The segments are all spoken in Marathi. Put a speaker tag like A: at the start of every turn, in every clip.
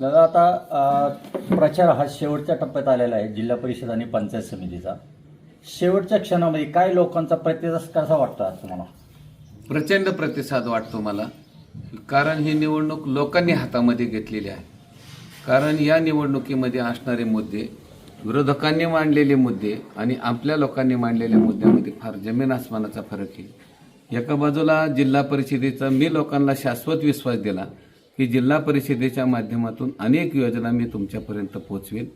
A: दादा आता प्रचार हा शेवटच्या टप्प्यात आलेला आहे जिल्हा परिषद आणि पंचायत समितीचा. शेवटच्या क्षणामध्ये काय लोकांचा प्रतिसाद कसा वाटतो आज तुम्हाला?
B: प्रचंड प्रतिसाद वाटतो मला कारण ही निवडणूक लोकांनी हातामध्ये घेतलेली आहे. कारण या निवडणुकीमध्ये असणारे मुद्दे विरोधकांनी मांडलेले मुद्दे आणि आपल्या लोकांनी मांडलेल्या मुद्द्यामध्ये फार जमीन आसमानाचा फरक आहे. एका बाजूला जिल्हा परिषदेचा मी लोकांना शाश्वत विश्वास दिला ही जिल्हा परिषदेच्या माध्यमातून अनेक योजना मी तुमच्यापर्यंत पोहोचवेन.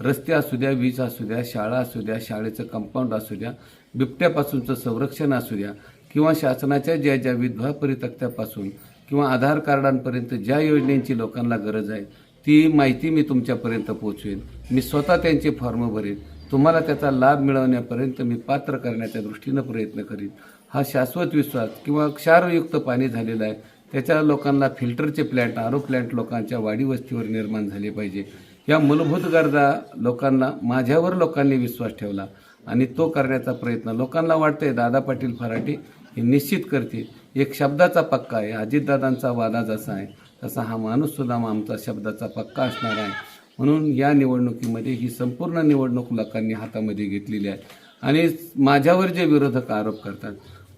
B: रस्ते असू द्या वीज असू द्या शाळा असू द्या शाळेचं कंपाऊंड असू द्या बिबट्यापासूनचं संरक्षण असू द्या किंवा शासनाच्या ज्या ज्या विधवा परितक्त्यापासून किंवा आधार कार्डांपर्यंत ज्या योजनेची लोकांना गरज आहे ती माहिती मी तुमच्यापर्यंत पोहोचवेन. मी स्वतः त्यांचे फॉर्म भरेन. तुम्हाला त्याचा लाभ मिळवण्यापर्यंत मी पात्र करण्याच्या दृष्टीनं प्रयत्न करीन. हा शाश्वत विश्वास किंवा क्षारयुक्त पाणी झालेलं आहे त्याच्या लोकांना फिल्टरचे प्लॅन्ट आरो प्लॅन्ट लोकांच्या वाडी वस्तीवर निर्माण झाले पाहिजे. या मूलभूत गरजा लोकांना माझ्यावर लोकांनी विश्वास ठेवला आणि तो करण्याचा प्रयत्न लोकांना वाटतंय. दादा पाटील फराटे हे निश्चित करते एक शब्दाचा पक्का आहे. अजितदादांचा वादा जसा आहे तसा हा माणूस सुद्धा आमचा शब्दाचा पक्का असणार आहे. म्हणून या निवडणुकीमध्ये ही संपूर्ण निवडणूक लोकांनी हातामध्ये घेतलेली आहे. आणि माझ्यावर जे विरोधक आरोप करतात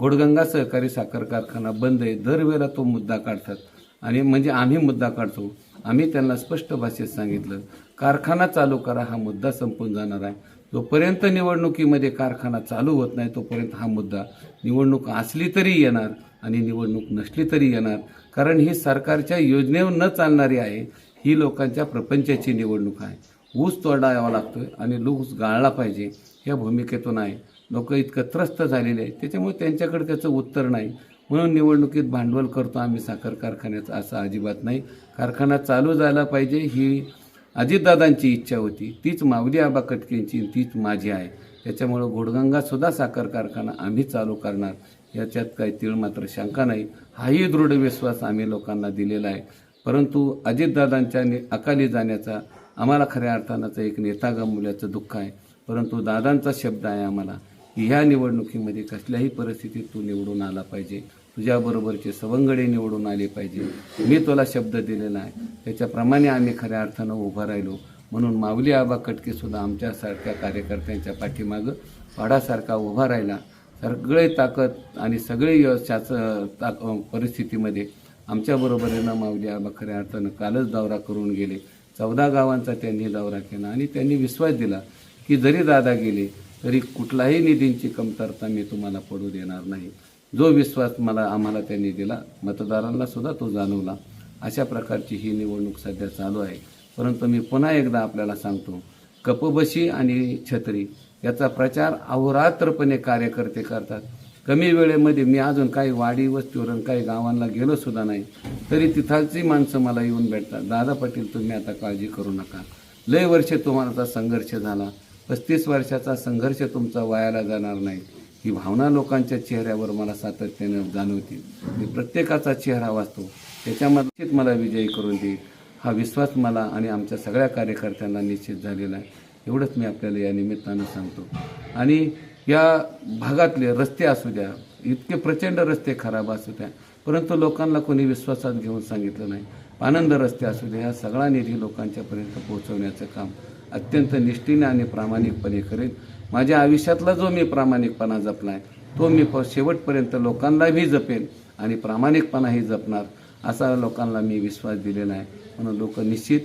B: घोडगंगा सहकारी साखर कारखाना बंद आहे. दरवेळेला तो मुद्दा काढतात. आणि म्हणजे आम्ही मुद्दा काढतो. आम्ही त्यांना स्पष्ट भाषेत सांगितलं कारखाना चालू करा हा मुद्दा संपून जाणार आहे. जोपर्यंत निवडणुकीमध्ये कारखाना चालू होत नाही तोपर्यंत हा मुद्दा निवडणूक असली तरी येणार आणि निवडणूक नसली तरी येणार. कारण ही सरकारच्या योजनेवर न चालणारी आहे. ही लोकांच्या प्रपंचाची निवडणूक आहे. ऊस तोडावा लागतोय आणि ऊस गाळला पाहिजे. या भूमिकेतून आहे. लोक इतकं त्रस्त झालेले आहेत. त्याच्यामुळे त्यांच्याकडे त्याचं उत्तर नाही. म्हणून निवडणुकीत भांडवल करतो आम्ही साखर कारखान्याचं असं अजिबात नाही. कारखाना चालू झाला पाहिजे ही अजितदादांची इच्छा होती. तीच माऊली आबा कटकेंची तीच माझी आहे. त्याच्यामुळं घोडगंगासुद्धा साखर कारखाना आम्ही चालू करणार. याच्यात काही तीळ मात्र शंका नाही. हाही दृढ विश्वास आम्ही लोकांना दिलेला आहे. परंतु अजितदादांच्या नि अकाली जाण्याचा आम्हाला खऱ्या अर्थानं एक नेता गमवल्याचं दुःख आहे. परंतु दादांचा शब्द आहे आम्हाला. की ह्या निवडणुकीमध्ये कसल्याही परिस्थितीत तू निवडून आला पाहिजे. तुझ्याबरोबरचे सवंगडे निवडून आले पाहिजे. मी तुला शब्द दिलेला आहे. त्याच्याप्रमाणे आम्ही खऱ्या अर्थानं उभं राहिलो. म्हणून माऊली आबा कटकेसुद्धा आमच्यासारख्या कार्यकर्त्यांच्या पाठीमागं पाडासारखा उभा राहिला. सगळे ताकद आणि सगळे शास ताक परिस्थितीमध्ये आमच्याबरोबरीनं माऊली आबा खऱ्या अर्थानं कालच दौरा करून गेले. चौदा गावांचा त्यांनी दौरा केला आणि त्यांनी विश्वास दिला की जरी दादा गेले तरी कुठलाही निधींची कमतरता मी तुम्हाला पडू देणार नाही. जो विश्वास मला आम्हाला त्यांनी दिला मतदारांना सुद्धा तो जाणवला. अशा प्रकारची ही निवडणूक सध्या चालू आहे. परंतु मी पुन्हा एकदा आपल्याला सांगतो कपबशी आणि छत्री याचा प्रचार अहोरात्रपणे कार्यकर्ते करतात. कमी वेळेमध्ये मी अजून काही वाडी वस्तीवर काही गावांना गेलो सुद्धा नाही. तरी तिथालची माणसं मला येऊन भेटतात. दादा पाटील तुम्ही आता काळजी करू नका. लय वर्ष तुम्हाला संघर्ष झाला. पस्तीस वर्षाचा संघर्ष तुमचा वायाला जाणार नाही. ही भावना लोकांच्या चेहऱ्यावर मला सातत्याने जाणवते. मी प्रत्येकाचा चेहरा वाचतो. त्याच्यामध्ये मला विजयी करून देईल. हा विश्वास मला आणि आमच्या सगळ्या कार्यकर्त्यांना निश्चित झालेला आहे. एवढंच मी आपल्याला या निमित्तानं सांगतो. आणि या भागातले रस्ते असू द्या इतके प्रचंड रस्ते खराब असू द्या परंतु लोकांना कोणी विश्वासात घेऊन सांगितलं नाही. आनंद रस्ते असू द्या ह्या सगळा निधी लोकांच्यापर्यंत पोहोचवण्याचं काम अत्यंत निष्ठेने आणि प्रामाणिकपणे करेन. माझ्या आयुष्यातला जो मी प्रामाणिकपणा जपला आहे तो मी शेवटपर्यंत लोकांनाही जपेन आणि प्रामाणिकपणाही जपणार असा लोकांना मी विश्वास दिलेला आहे. म्हणून लोक निश्चित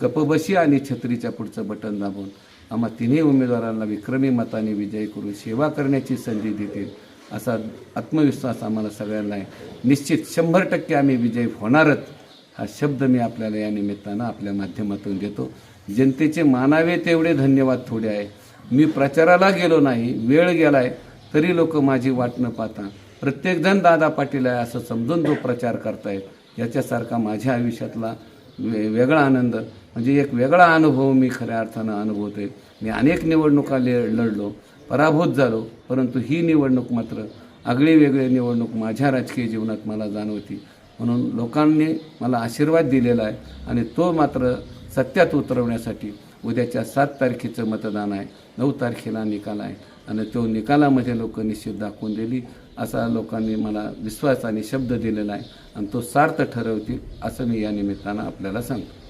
B: कपबशी आणि छत्रीच्या पुढचं बटन दाबून आम्हा तिन्ही उमेदवारांना विक्रमी मताने विजयी करून सेवा करण्याची संधी देतील असा आत्मविश्वास आम्हाला सगळ्यांना आहे. निश्चित शंभर टक्के आम्ही विजयी होणारच हा शब्द मी आपल्याला या निमित्तानं आपल्या माध्यमातून देतो. जनतेचे मानावे तेवढे धन्यवाद थोडे आहे. मी प्रचाराला गेलो नाही वेळ गेलाय तरी लोक माझी वाट न पाहता. प्रत्येकजण दादा पाटील आहे असं समजून जो प्रचार करतायत. याच्यासारखा माझ्या आयुष्यातला वे वेगळा आनंद म्हणजे एक वेगळा अनुभव मी खऱ्या अर्थानं अनुभवतोय. मी अनेक निवडणुका लढलो पराभूत झालो परंतु ही निवडणूक मात्र आगळी वेगळी निवडणूक माझ्या राजकीय जीवनात मला जाणवती. म्हणून लोकांनी मला आशीर्वाद दिलेला आहे आणि तो मात्र सत्यात उतरवण्यासाठी उद्याच्या सात तारखेचं मतदान आहे. नऊ तारखेला निकाल आहे आणि तो निकालामध्ये लोक निश्चित दाखवून दिली असा लोकांनी मला विश्वास आणि शब्द दिलेला आहे आणि तो सार्थ ठरवतील असं मी या निमित्तानं आपल्याला सांगतो.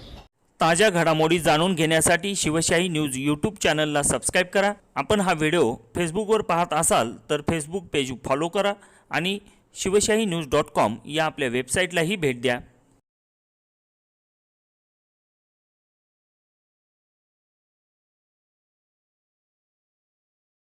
C: ताज्या घडामोडी जाणून घेण्यासाठी शिवशाही न्यूज यूट्यूब चॅनलला सबस्क्राईब करा. आपण हा व्हिडिओ फेसबुकवर पाहत असाल तर फेसबुक पेज फॉलो करा आणि शिवशाही न्यूज डॉट कॉम या आपल्या वेबसाईटलाही भेट द्या.